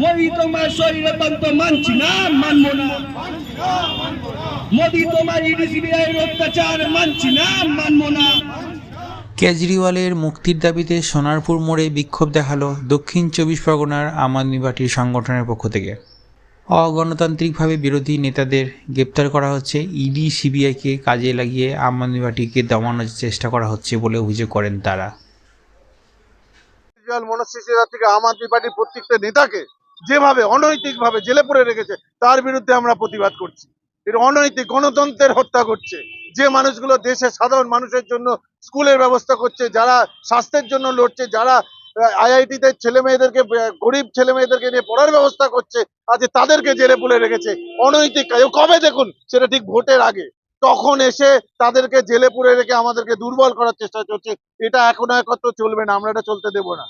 মোদি তোমার স্বৈরতন্ত্র মানছি না মানবো না। মোদি তোমার ইডি সিবিআই অত্যাচার মানছি না মানবো না। কেজরিওয়ালের মুক্তির দাবিতে সোনারপুর মোড়ে বিক্ষোভ দেখাল দক্ষিণ চব্বিশ পরগনার আম আদমি পার্টির সংগঠনের পক্ষ থেকে। অগণতান্ত্রিকভাবে বিরোধী নেতাদের গ্রেপ্তার করা হচ্ছে ইডি সিবিআইকে কাজে লাগিয়ে আম আদমি পার্টিকে দমানোর চেষ্টা করা হচ্ছে বলে অভিযোগ করেন তারা। কেজরিওয়াল মনোজ থেকে আম আদমি পার্টির প্রত্যেকটা নেতাকে যেভাবে অনৈতিকভাবে জেলে পড়ে রেখেছে, তার বিরুদ্ধে আমরা প্রতিবাদ করছি। এর অনৈতিক গণতন্ত্রের হত্যা করছে। যে মানুষগুলো দেশের সাধারণ মানুষের জন্য স্কুলের ব্যবস্থা করছে, যারা স্বাস্থ্যের জন্য লড়ছে, যারা আইআইটিতে ছেলে মেয়েদেরকে গরিব ছেলে মেয়েদেরকে নিয়ে পড়ার ব্যবস্থা করছে আজ তাদেরকে জেলে পুলে রেখেছে, অনৈতিক কাজ। কবে দেখুন, সেটা ঠিক ভোটের আগে। তখন এসে তাদেরকে জেলে পুরে রেখে আমাদেরকে দুর্বল করার চেষ্টা চলছে। এটা এখন একত্র চলবে না, আমরা এটা চলতে দেব না।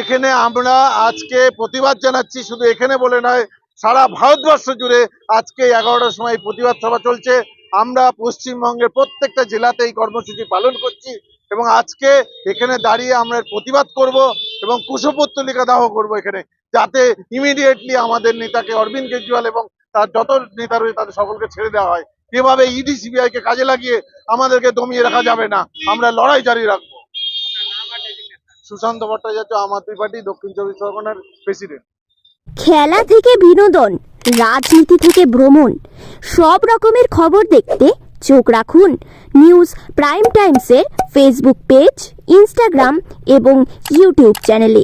এখানে আমরা আজকে প্রতিবাদ জানাচ্ছি, শুধু এখানে বলে নয়, সারা ভারতবর্ষ জুড়ে আজকে এগারোটার সময় প্রতিবাদ সভা চলছে। আমরা পশ্চিমবঙ্গের প্রত্যেকটা জেলাতে এই কর্মসূচি পালন করছি এবং আজকে এখানে দাঁড়িয়ে আমরা প্রতিবাদ করব এবং কুশপুত্তলিকা দাহ করব এখানে, যাতে ইমিডিয়েটলি আমাদের নেতাকে অরবিন্দ কেজরিওয়াল এবং তার যত নেতা রয়েছে তাদের সকলকে ছেড়ে দেওয়া হয়। এভাবে ইডি, সিবিআই কে কাজে লাগিয়ে আমাদেরকে দমিয়ে রাখা যাবে না। আমরা লড়াই জারি রাখব। সুশান্ত ভট্টাচার্য আম পার্টি, দক্ষিণ চব্বিশ পরগনার প্রেসিডেন্ট। খেলা থেকে বিনোদন, রাজনীতি থেকে ভ্রমণ, সব রকমের খবর দেখতে চোখ রাখুন নিউজ প্রাইম টাইমসের ফেসবুক পেজ, ইনস্টাগ্রাম এবং ইউটিউব চ্যানেলে।